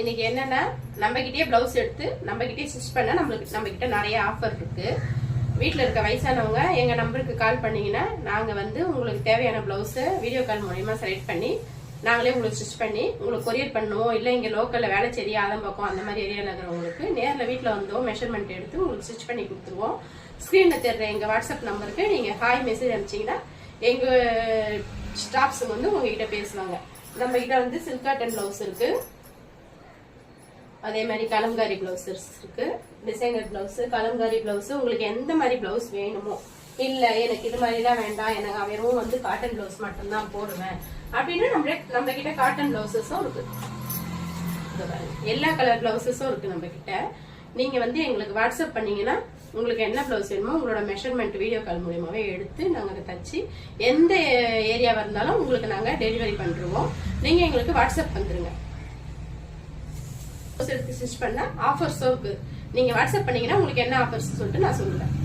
இன்னைக்கு என்னன்னா நம்ம கிட்டயே பிளவுஸ் எடுத்து நம்ம ஸ்டிச் பண்ண நம்மளுக்கு நம்ம கிட்ட நிறைய ஆஃபர் இருக்கு. வீட்டில் இருக்க வயசானவங்க எங்கள் நம்பருக்கு கால் பண்ணிங்கன்னா நாங்கள் வந்து உங்களுக்கு தேவையான ப்ளவுஸை வீடியோ கால் மூலயமா செலக்ட் பண்ணி நாங்களே உங்களுக்கு ஸ்டிச் பண்ணி உங்களுக்கு கொரியர் பண்ணுவோம். இல்லை இங்கே லோக்கலில் வேலைச்சேரி ஆதம்பக்கம் அந்த மாதிரி ஏரியாவில் இருக்கிறவங்களுக்கு நேரில் வீட்டில் வந்தோம் மெஷர்மெண்ட் எடுத்து உங்களுக்கு ஸ்டிச் பண்ணி கொடுத்துருவோம். ஸ்க்ரீனில் தெரிற எங்கள் வாட்ஸ்அப் நம்பருக்கு நீங்கள் ஹாய் மெசேஜ் அனுப்பிச்சிங்கன்னா எங்கள் ஸ்டாஃப்ஸ் வந்து உங்ககிட்ட பேசுவாங்க. நம்ம கிட்ட வந்து சில்க் காட்டன் ப்ளவுஸ் இருக்குது அதே மாதிரி கலம்காரி பிளவுசஸ் இருக்கு. டிசைனர் பிளவுஸ் கலம்காரி பிளவுஸ் உங்களுக்கு எந்த மாதிரி பிளவுஸ் வேணுமோ. இல்லை எனக்கு இது மாதிரிலாம் வேண்டாம் எனக்கு வெறும் வந்து காட்டன் பிளவுஸ் மட்டும்தான் போடுவேன். அப்படின்னு நம்ம நம்ம கிட்ட காட்டன் பிளவுசஸும் இருக்கு. எல்லா கலர் பிளவுசஸும் இருக்கு நம்ம கிட்ட நீங்க வந்து எங்களுக்கு வாட்ஸ்அப் பண்ணீங்கன்னா உங்களுக்கு என்ன பிளவுஸ் வேணுமோ உங்களோட மெஷர்மெண்ட் வீடியோ கால் மூலியமாவே எடுத்து நாங்கள் அதை தச்சு எந்த ஏரியாவாக இருந்தாலும் உங்களுக்கு நாங்கள் டெலிவரி பண்ணுறோம் நீங்க எங்களுக்கு வாட்ஸ்அப் வந்துருங்க. எடுத்து ஸ்டிச் பண்ண. ஆஃபர்ஸும் இருக்கு. நீங்க வாட்ஸ்அப் பண்ணீங்கன்னா உங்களுக்கு என்ன ஆஃபர்ஸ் சொல்லிட்டு நான் சொல்லுவேன்